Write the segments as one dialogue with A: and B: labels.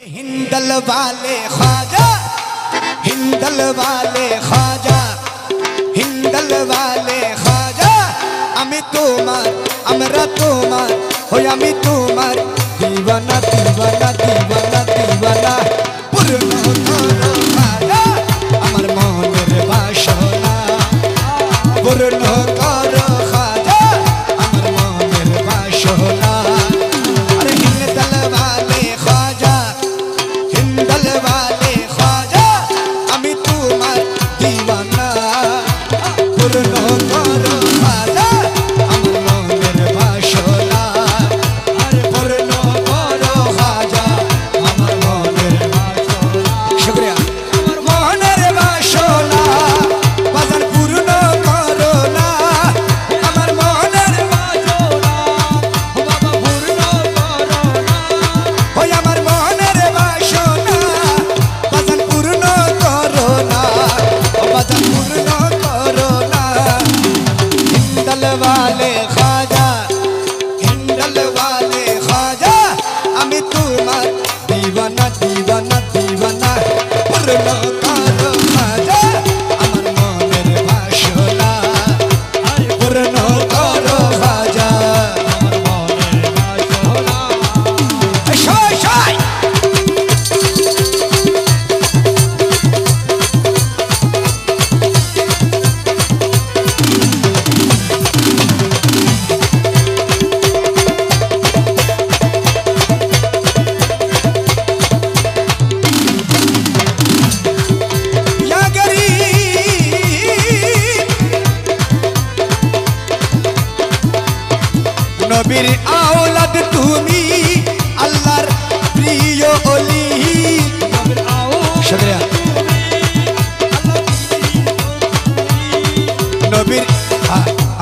A: হিন্দল বালে খাজা হিন্দল বালে খাজা হিন্দল বালে খাজা। আমি তোমার, আমরা তোমার হই আমি তোমার। দিবানা দিবানা দিবানা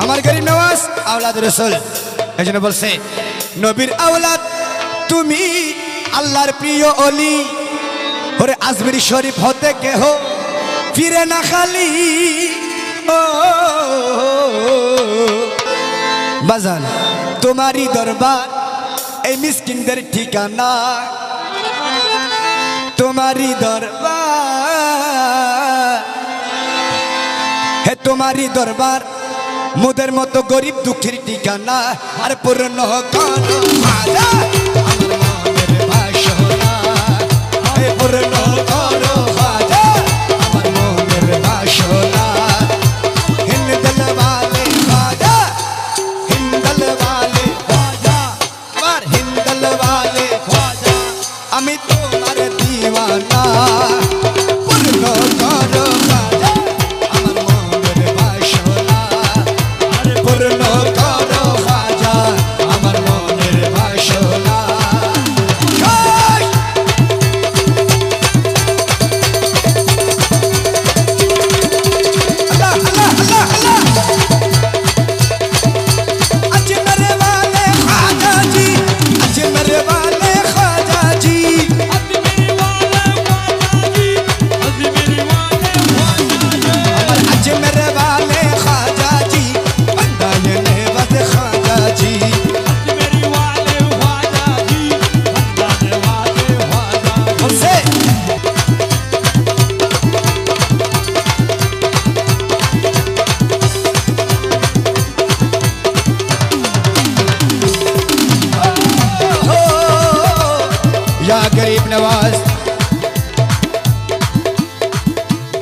A: আমার গরিব নওয়াজ আওলাদ রসুল। এই জন্য বলছে, নবীর আওলাদ তুমি আল্লাহর প্রিয় অলি। ওরে আজমির শরীফ হতে কেহ ফিরে না খালি। ও, বাজান, তোমারই দরবার, এই মিসকিনদের ঠিকানা। তোমারই দরবার, হে তোমারই দরবার মোদের মতো গরিব দুঃখের ঠিকানা আর পুরনো গানা পুরনো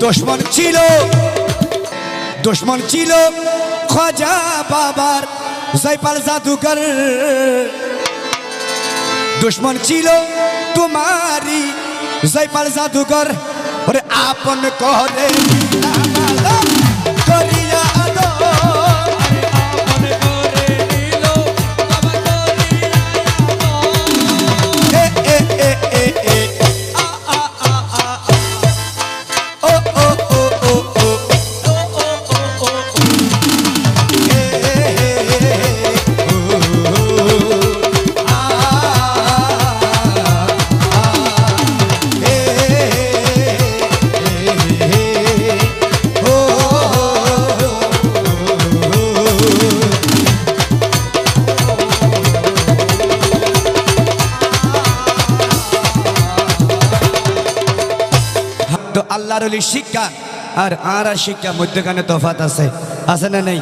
A: দুশ্মন ছিল দুশ্মন ছিল খোঁজা বাবার জয়পাল জাদুকর দুশ্মন ছিল তোমারি জয়পাল জাদুকর আপন করে অলির শিক্ষা আর আর শিক্ষা মধ্যখানে তফাত আছে। আছে না নেই?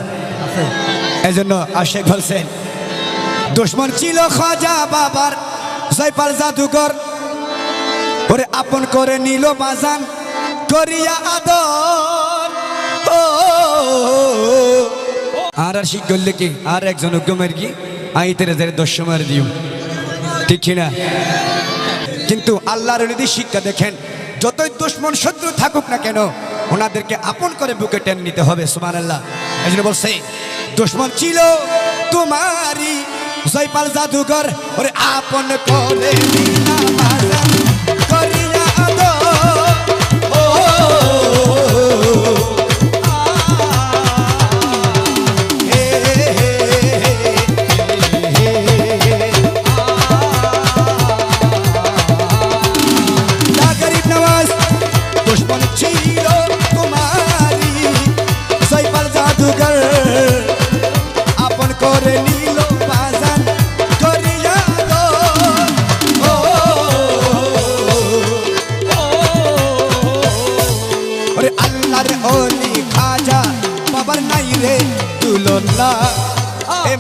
A: এই জন্য আশেখ বলছেন দুশ্মন ছিল খাজা বাবার, জয়পাল জাদুকর। ওরে আপন করে নিল বাজান করিয়া আদর। আর আর শিখ করলে কি আর একজন উগ্রমের কি? আই তেরে তেরে দশমার দিও। ঠিক কিনা? কিন্তু আল্লাহর শিক্ষা দেখেন যতই দুশ্মন শত্রু থাকুক না কেন, ওনাদেরকে আপন করে বুকে টেন নিতে হবে সুমান আল্লাহ এই জন্য বলছে, দুশ্মন ছিল তোমারই, জয়পাল জাদুঘর, ওরে আপন করে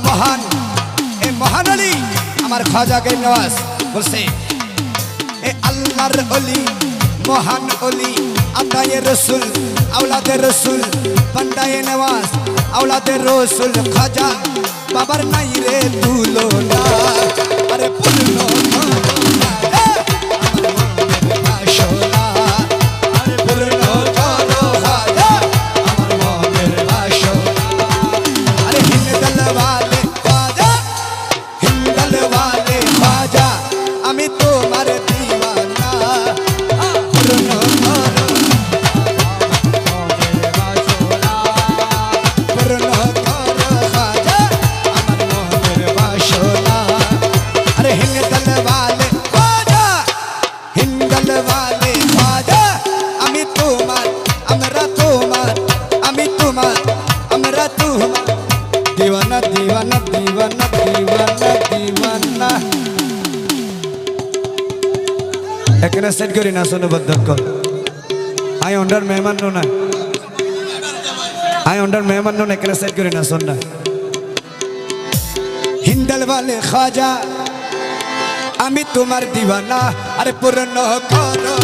A: মহান, এ মহান অলি আমার খাজা গরিব নওয়াজ বলছে, এ আল্লাহর অলি, মহান অলি আদায়ে রসুল আওলাদে রসুল পান্ডায়ে নওয়াজ আওলাদে রসুল, খাজা, বাবার নাই রে তুলো না আরে পূর্ণ আই অন্ডার মেহমান নো আই অন্ডার মেহমান নো এখানে সেট করি না, শোন না। হিন্দাল খাজা, আমি তোমার দিওয়ানা আরে পূর্ণ করো